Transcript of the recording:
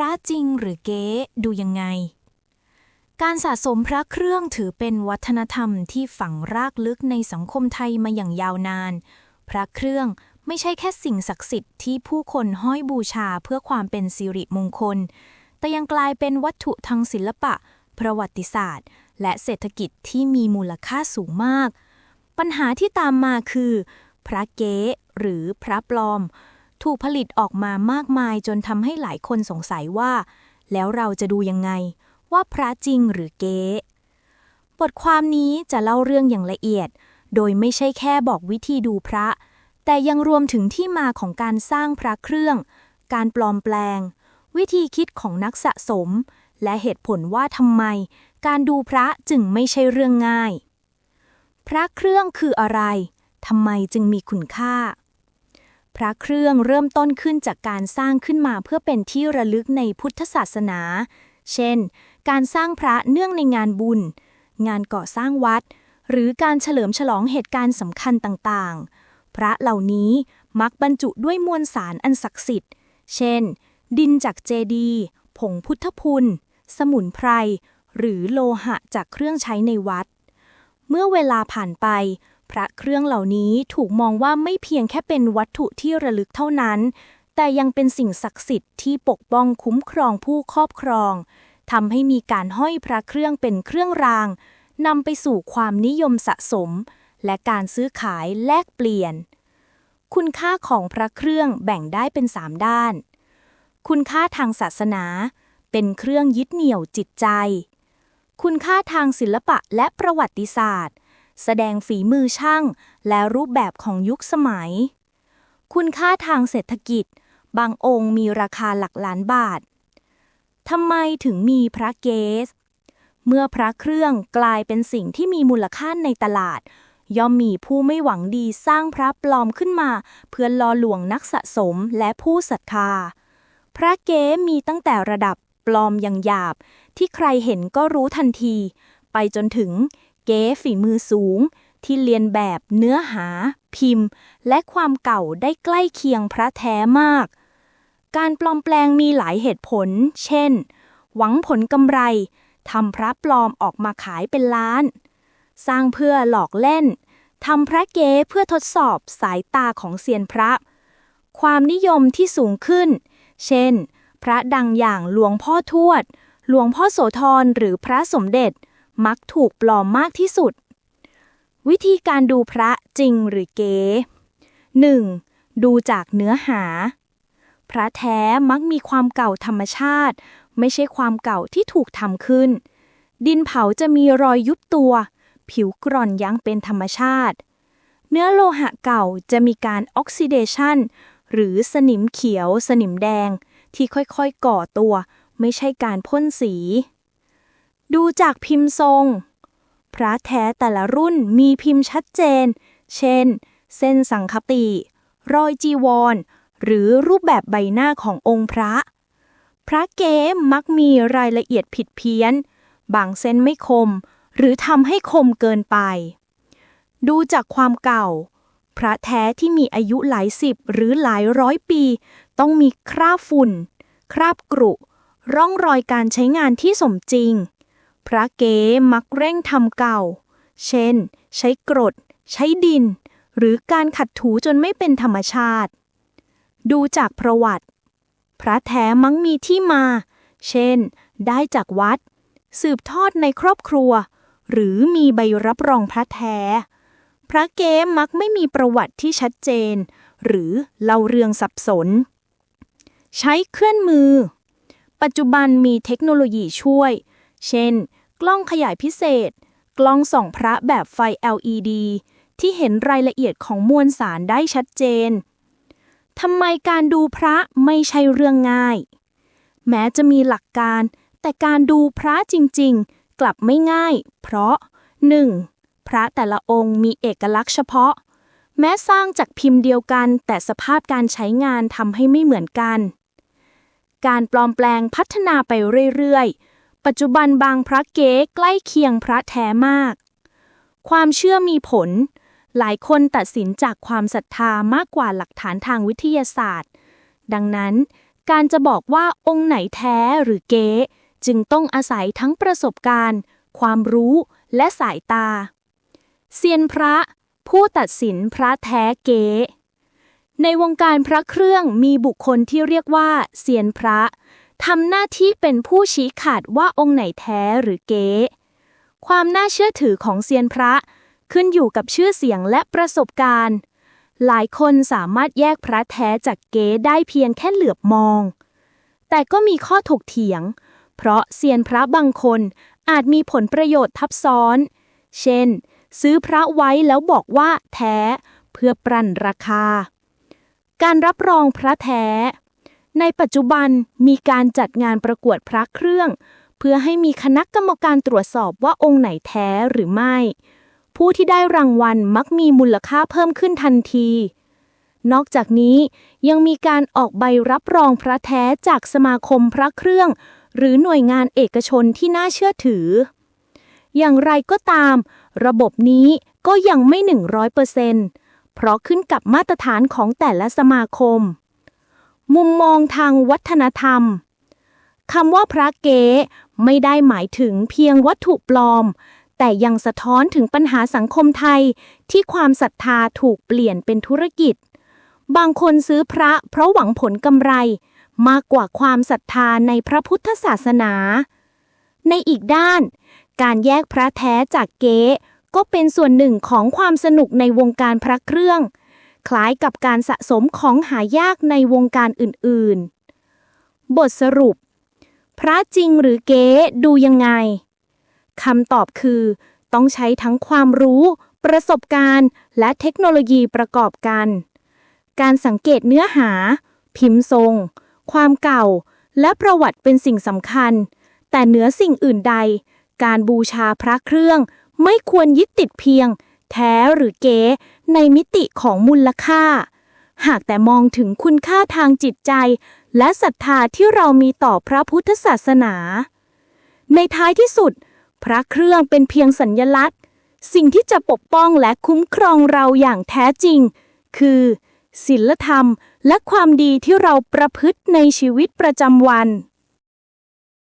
ระจริงหรือเก๊ดูยังไง การสะสมพระเครื่องถือเป็นวัฒนธรรมที่ฝังรากลึกในสังคมไทยมาอย่างยาวนาน พระเครื่องไม่ใช่แค่สิ่งศักดิ์สิทธิ์ที่ผู้คนห้อยบูชาเพื่อความเป็นสิริมงคล แต่ยังกลายเป็นวัตถุทางศิลปะ ประวัติศาสตร์ และเศรษฐกิจที่มีมูลค่าสูงมาก ปัญหาที่ตามมาคือ พระเก๊หรือพระปลอม ถูกผลิตออกมามากมายจนทำให้หลายคนสงสัยว่า แล้วเราจะดูยังไง ว่าพระจริงหรือเก๊บทความนี้จะเล่าเรื่องอย่างละเอียด โดยไม่ใช่แค่บอกวิธีดูพระ แต่ยังรวมถึงที่มาของการสร้างพระเครื่อง การปลอมแปลง วิธีคิดของนักสะสม และเหตุผลว่าทำไม การดูพระจึงไม่ใช่เรื่องง่าย พระเครื่องคืออะไรทำไมจึงมีคุณค่า พระเครื่องเริ่มต้นขึ้นจากการสร้างขึ้นมาเพื่อเป็นที่ระลึกในพุทธศาสนา เช่น การสร้างพระเนื่องในงานบุญ งานก่อสร้างวัด หรือการเฉลิมฉลองเหตุการณ์สำคัญต่างๆ พระเหล่านี้มักบรรจุด้วยมวลสารอันศักดิ์สิทธิ์ เช่น ดินจากเจดี ผงพุทธพุนสมุนไพร หรือโลหะจากเครื่องใช้ในวัด เมื่อเวลาผ่านไป พระเครื่องเหล่านี้ถูกมองว่าไม่เพียงแค่เป็นวัตถุที่ระลึกเท่านั้น แต่ยังเป็นสิ่งศักดิ์สิทธิ์ที่ปกป้องคุ้มครองผู้ครอบครองทำให้มีการห้อยพระเครื่องเป็นเครื่องรางนำไปสู่ความนิยมสะสม และการซื้อขายแลกเปลี่ยน คุณค่าของพระเครื่องแบ่งได้เป็นสามด้าน คุณค่าทางศาสนา เป็นเครื่องยึดเหนี่ยวจิตใจ คุณค่าทางศิลปะและประวัติศาสตร์ แสดงฝีมือช่าง และรูปแบบของยุคสมัย คุณค่าทางเศรษฐกิจ บางองค์มีราคาหลักล้านบาททำไมถึงมีพระเกศเมื่อพระเครื่องกลายเป็นสิ่งที่มีมูลค่าในตลาด ย่อมมีผู้ไม่หวังดีสร้างพระปลอมขึ้นมา เพื่อล่อลวงนักสะสมและผู้ศรัทธา พระเก๊มีตั้งแต่ระดับปลอมอย่างหยาบ ที่ใครเห็นก็รู้ทันที ไปจนถึง เก๊ฝีมือสูง ที่เรียนแบบเนื้อหา พิมพ์ และความเก่าได้ใกล้เคียงพระแท้มาก การปลอมแปลงมีหลายเหตุผล เช่น หวังผลกำไรทำพระปลอมออกมาขายเป็นล้าน สร้างเพื่อหลอกเล่นทำพระเก๊เพื่อทดสอบสายตาของเซียนพระ ความนิยมที่สูงขึ้น เช่น พระดังอย่างหลวงพ่อทวด หลวงพ่อโสธรหรือพระสมเด็จ มักถูกปลอมมากที่สุด วิธีการดูพระจริงหรือเก๊ 1. ดูจากเนื้อหา พระแท้มักมีความเก่าธรรมชาติ ไม่ใช่ความเก่าที่ถูกทำขึ้น ดินเผาจะมีรอยยุบตัว ผิวกร่อนยังเป็นธรรมชาติ เนื้อโลหะเก่าจะมีการออกซิเดชันหรือสนิมเขียว สนิมแดง ที่ค่อยๆก่อตัว ไม่ใช่การพ่นสี ดูจากพิมพ์ทรง พระแท้แต่ละรุ่นมีพิมพ์ชัดเจน เช่น เส้นสังคติ รอยจีวร หรือรูปแบบใบหน้าขององค์พระ พระเก๋มักมีรายละเอียดผิดเพี้ยน บางเส้นไม่คม หรือทำให้คมเกินไป ดูจากความเก่า พระแท้ที่มีอายุหลายสิบหรือหลายร้อยปี ต้องมีคราบฝุ่น คราบกรุร่องรอยการใช้งานที่สมจริง พระเก๋มักเร่งทำเก่า เช่น ใช้กรด ใช้ดิน หรือการขัดถูจนไม่เป็นธรรมชาติ ดูจากประวัติ พระแท้มักมีที่มา เช่น ได้จากวัด สืบทอดในครอบครัว หรือมีใบรับรองพระแท้ พระเก้มักไม่มีประวัติที่ชัดเจน หรือเล่าเรื่องสับสน ใช้เครื่องมือ ปัจจุบันมีเทคโนโลยีช่วย เช่น กล้องขยายพิเศษ กล้องส่องพระแบบไฟ LED ที่เห็นรายละเอียดของมวลสารได้ชัดเจน ทำไมการดูพระไม่ใช่เรื่องง่าย แม้จะมีหลักการ แต่การดูพระจริง ๆ กลับไม่ง่าย เพราะ 1. พระแต่ละองค์มีเอกลักษณ์เฉพาะ แม้สร้างจากพิมพ์เดียวกัน แต่สภาพการใช้งานทำให้ไม่เหมือนกัน การปลอมแปลงพัฒนาไปเรื่อย ๆ ปัจจุบันบางพระเก๊ใกล้เคียงพระแท้มาก ความเชื่อมีผล หลายคนตัดสินจากความศรัทธามากกว่าหลักฐานทางวิทยาศาสตร์ ดังนั้น การจะบอกว่าองค์ไหนแท้หรือเก๊จึงต้องอาศัยทั้งประสบการณ์ ความรู้และสายตา เซียนพระ ผู้ตัดสินพระแท้เก๊ในวงการพระเครื่องมีบุคคลที่เรียกว่าเซียนพระ ทำหน้าที่เป็นผู้ชี้ขาดว่าองค์ไหนแท้หรือเก๊ความน่าเชื่อถือของเซียนพระขึ้นอยู่กับชื่อเสียงและประสบการณ์ หลายคนสามารถแยกพระแท้จากเก๊ได้เพียงแค่เหลือบมอง แต่ก็มีข้อถกเถียง เพราะเซียนพระบางคนอาจมีผลประโยชน์ทับซ้อน เช่น ซื้อพระไว้แล้วบอกว่าแท้เพื่อปรั่นราคา การรับรองพระแท้ ในปัจจุบันมีการจัดงานประกวดพระเครื่อง เพื่อให้มีคณะกรรมการตรวจสอบว่าองค์ไหนแท้หรือไม่ ผู้ที่ได้รางวัลมักมีมูลค่าเพิ่มขึ้นทันที นอกจากนี้ยังมีการออกใบรับรองพระแท้จากสมาคมพระเครื่อง หรือหน่วยงานเอกชนที่น่าเชื่อถือ อย่างไรก็ตาม ระบบนี้ก็ยังไม่ 100%เพราะขึ้นกับมาตรฐานของแต่ละสมาคม มุมมองทางวัฒนธรรมคำว่าพระเก๋ไม่ได้หมายถึงเพียงวัตถุปลอม แต่ยังสะท้อนถึงปัญหาสังคมไทย ที่ความศรัทธาถูกเปลี่ยนเป็นธุรกิจ บางคนซื้อพระเพราะหวังผลกำไร มากกว่าความศรัทธาในพระพุทธศาสนา ในอีกด้าน การแยกพระแท้จากเก๊ก็เป็นส่วนหนึ่งของความสนุกในวงการพระเครื่อง คล้ายกับการสะสมของหายากในวงการอื่นๆ บทสรุป พระจริงหรือเก๊ดูยังไงคำตอบคือ ต้องใช้ทั้งความรู้ ประสบการณ์ และเทคโนโลยีประกอบกัน การสังเกตเนื้อหา พิมพ์ทรง ความเก่า และประวัติเป็นสิ่งสำคัญ แต่เหนือสิ่งอื่นใด การบูชาพระเครื่องไม่ควรยึดติดเพียง แท้หรือเก๋ในมิติของมูลค่า หากแต่มองถึงคุณค่าทางจิตใจ และศรัทธาที่เรามีต่อพระพุทธศาสนา ในท้ายที่สุด พระเครื่องเป็นเพียงสัญญลักษณ์ สิ่งที่จะปกป้องและคุ้มครองเราอย่างแท้จริง คือศีลธรรมและความดีที่เราประพฤติในชีวิตประจำวัน